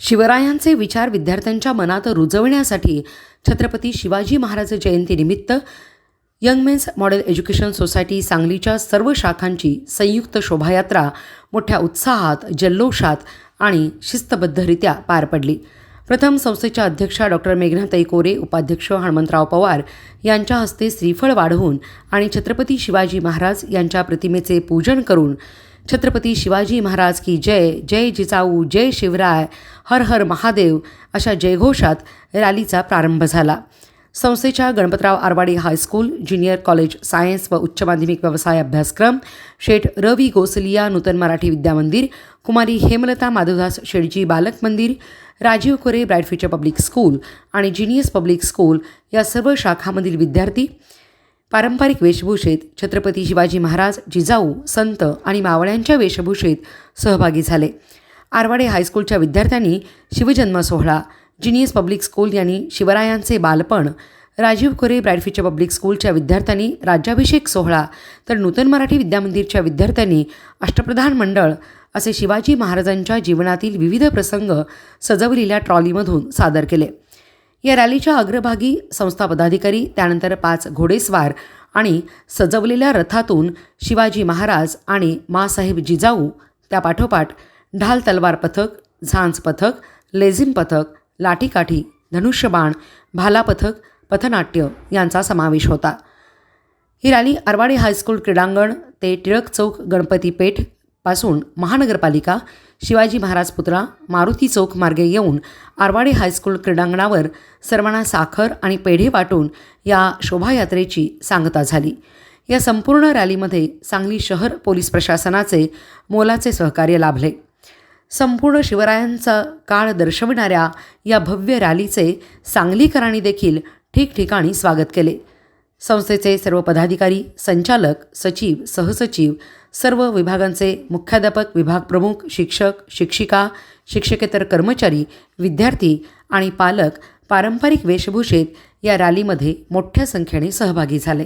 शिवरायांचे विचार विद्यार्थ्यांच्या मनात रुजवण्यासाठी छत्रपती शिवाजी महाराज जयंतीनिमित्त young men's model education society सांगलीच्या सर्व शाखांची संयुक्त शोभायात्रा मोठ्या उत्साहात जल्लोषात आणि शिस्तबद्धरित्या पार पडली. प्रथम संस्थेच्या अध्यक्षा डॉक्टर मेघनाताई कोरे उपाध्यक्ष हणमंतराव पवार यांच्या हस्ते श्रीफळ वाढवून आणि छत्रपती शिवाजी महाराज यांच्या प्रतिमेचे पूजन करून छत्रपती शिवाजी महाराज की जय जय जिजाऊ जय शिवराय हर हर महादेव अशा जयघोषात रॅलीचा प्रारंभ झाला. संस्थेच्या Ganpatrao Arwadi high school junior college science व उच्च माध्यमिक व्यवसाय अभ्यासक्रम शेठ रवी गोसलिया नूतन मराठी विद्यामंदिर कुमारी Hemlata Madhavdas Shedji Balak Mandir Rajiv Kore bright future public school आणि जिनियस पब्लिक स्कूल या सर्व शाखामधील विद्यार्थी पारंपरिक वेशभूषेत छत्रपती शिवाजी महाराज जिजाऊ संत आणि मावळ्यांच्या वेशभूषेत सहभागी झाले. आरवाडे हायस्कूलच्या विद्यार्थ्यांनी शिवजन्म सोहळा जिनियस पब्लिक स्कूल यांनी शिवरायांचे बालपण राजीव खोरे ब्रॅडफीच्या पब्लिक स्कूलच्या विद्यार्थ्यांनी राज्याभिषेक सोहळा तर नूतन मराठी विद्यामंदिरच्या विद्यार्थ्यांनी अष्टप्रधान मंडळ असे शिवाजी महाराजांच्या जीवनातील विविध प्रसंग सजवलेल्या ट्रॉलीमधून सादर केले. या रॅलीच्या अग्रभागी संस्था पदाधिकारी त्यानंतर पाच घोडेस्वार आणि सजवलेल्या रथातून शिवाजी महाराज आणि मासाहेब जिजाऊ त्यापाठोपाठ ढाल तलवार पथक झांज पथक लेझिम पथक लाठीकाठी धनुष्यबाण भाला पथक पथनाट्य यांचा समावेश होता. ही रॅली आरवाडी हायस्कूल क्रीडांगण ते टिळक चौक गणपती पेठ पासून महानगरपालिका शिवाजी महाराज पुतळा मारुती चौक मार्गे येऊन आरवाडी हायस्कूल क्रीडांगणावर सर्वांना साखर आणि पेढे वाटून या शोभायात्रेची सांगता झाली. या संपूर्ण रॅलीमध्ये सांगली शहर पोलीस प्रशासनाचे मोलाचे सहकार्य लाभले. संपूर्ण शिवरायांचा काळ दर्शविणाऱ्या या भव्य रॅलीचे सांगलीकरांनी देखील ठिकठिकाणी स्वागत केले. संस्थेचे सर्व पदाधिकारी संचालक सचिव सहसचिव सर्व विभागांचे मुख्याध्यापक विभाग प्रमुख शिक्षक शिक्षिका शिक्षकेतर कर्मचारी विद्यार्थी आणि पालक पारंपरिक वेशभूषेत या रॅलीमध्ये मोठ्या संख्येने सहभागी झाले.